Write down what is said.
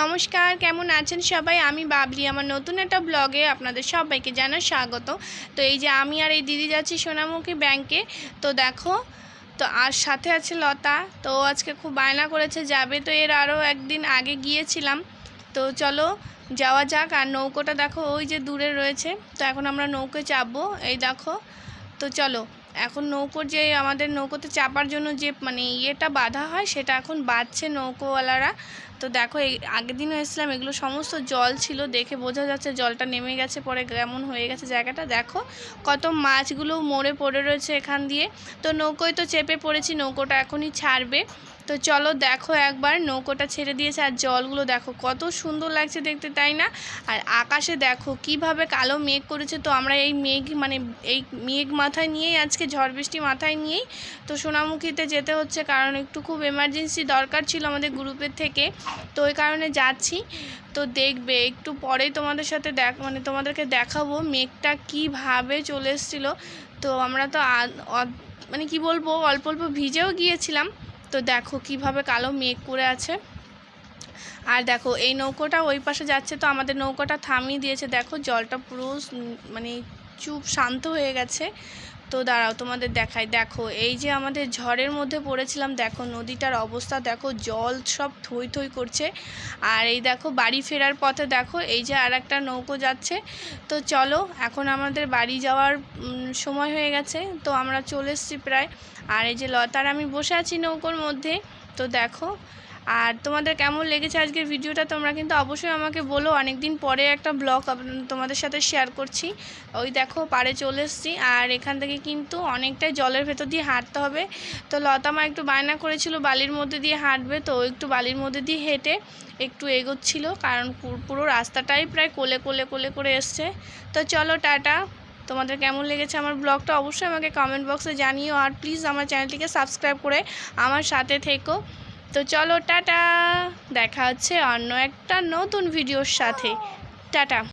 নমস্কার, কেমন আছেন সবাই? আমি বাবলি। আমার নতুন একটা ব্লগে আপনাদের সবাইকে জানাই স্বাগত। তো এই যে আমি আর এই দিদি যাচ্ছি সোনামুখী ব্যাংকে তো দেখো, তো আর সাথে আছে লতা। তো আজকে খুব বায়না করেছে, যাবে তো এর আরও একদিন আগে গিয়েছিলাম। তো চলো, যাওয়া যাক। আর নৌকোটা দেখো, ওই যে দূরে রয়েছে। তো এখন আমরা নৌকোয় চাপবো। এই দেখো, তো চলো। এখন নৌকোর যে আমাদের নৌকোতে চাপার জন্য যে মানে ইয়েটা বাধা হয়, সেটা এখন বাঁধছে নৌকোওয়ালারা। তো দেখো, এই আগের দিনও এসেছিলাম, এগুলো সমস্ত জল ছিল, দেখে বোঝা যাচ্ছে জলটা নেমে গেছে পরে কেমন হয়ে গেছে জায়গাটা। দেখো, কত মাছগুলো মরে পড়ে রয়েছে এখান দিয়ে। তো নৌকোয় তো চেপে পড়েছি, নৌকোটা এখনই ছাড়বে। তো চলো দেখো একবার, নৌকোটা ছেড়ে দিয়েছে আর জলগুলো দেখো কত সুন্দর লাগছে দেখতে, তাই না? আর আকাশে দেখো কীভাবে কালো মেঘ করেছে, তো আমরা এই মেঘ মানে এই মেঘ মাথায় নিয়েই আজকে ঝড় বৃষ্টি মাথায় নিয়েই তো সোনামুখীতে যেতে হচ্ছে, কারণ একটু খুব এমার্জেন্সি দরকার ছিল আমাদের গ্রুপের থেকে, তো ওই কারণে যাচ্ছি। তো দেখবে একটু পরেই তোমাদের সাথে দেখ মানে তোমাদেরকে দেখাবো মেঘটা কীভাবে চলে এসেছিল। তো আমরা তো মানে কি বলব, অল্প অল্প ভিজেও গিয়েছিলাম। তো দেখো কীভাবে কালো মেঘ করে আছে। আর দেখো, এই নৌকোটা ওই পাশে যাচ্ছে, তো আমাদের নৌকোটা থামিয়ে দিয়েছে। দেখো, জলটা পুরো মানে চুপ শান্ত হয়ে গেছে। তো দাঁড়াও, তোমাদের দেখাই। দেখো, এই যে আমাদের ঝড়ের মধ্যে পড়েছিলাম, দেখো নদীটার অবস্থা, দেখো জল সব থই থই করছে। আর এই দেখো বাড়ি ফেরার পথে, দেখো এই যে আর একটা নৌকো যাচ্ছে। তো চলো, এখন আমাদের বাড়ি যাওয়ার সময় হয়ে গেছে, তো আমরা চলে এসেছি প্রায়। আর এই যে লতার, আমি বসে আছি নৌকোর মধ্যে। তো দেখো আর তোমাদের কেমন লেগেছে আজকের ভিডিওটা তোমরা কিন্তু অবশ্যই আমাকে বলো। অনেক দিন পরে একটা ব্লগ তোমাদের সাথে শেয়ার করছি। ওই দেখো, পাড়ে চলে এসেছি। আর এখান থেকে কিন্তু অনেকটাই জলের ভেতর দিয়ে হাঁটতে হবে। তো লতামা একটু বায়না করেছিল, বালির মধ্যে দিয়ে হাঁটবে। তো একটু বালির মধ্যে দিয়ে হেঁটে একটু এগোচ্ছিল। কারণ পুরো রাস্তাটাই প্রায় কোলে কোলে কোলে করে এসছে। তো চলো, টাটা। তোমাদের কেমন লেগেছে আমার ব্লগটা অবশ্যই আমাকে কমেন্ট বক্সে জানিও। আর প্লিজ আমার চ্যানেলটিকে সাবস্ক্রাইব করে আমার সাথে থেকো। তো চলো টাটা। দেখা হচ্ছে অন্য একটা নতুন ভিডিওর সাথে। টাটা।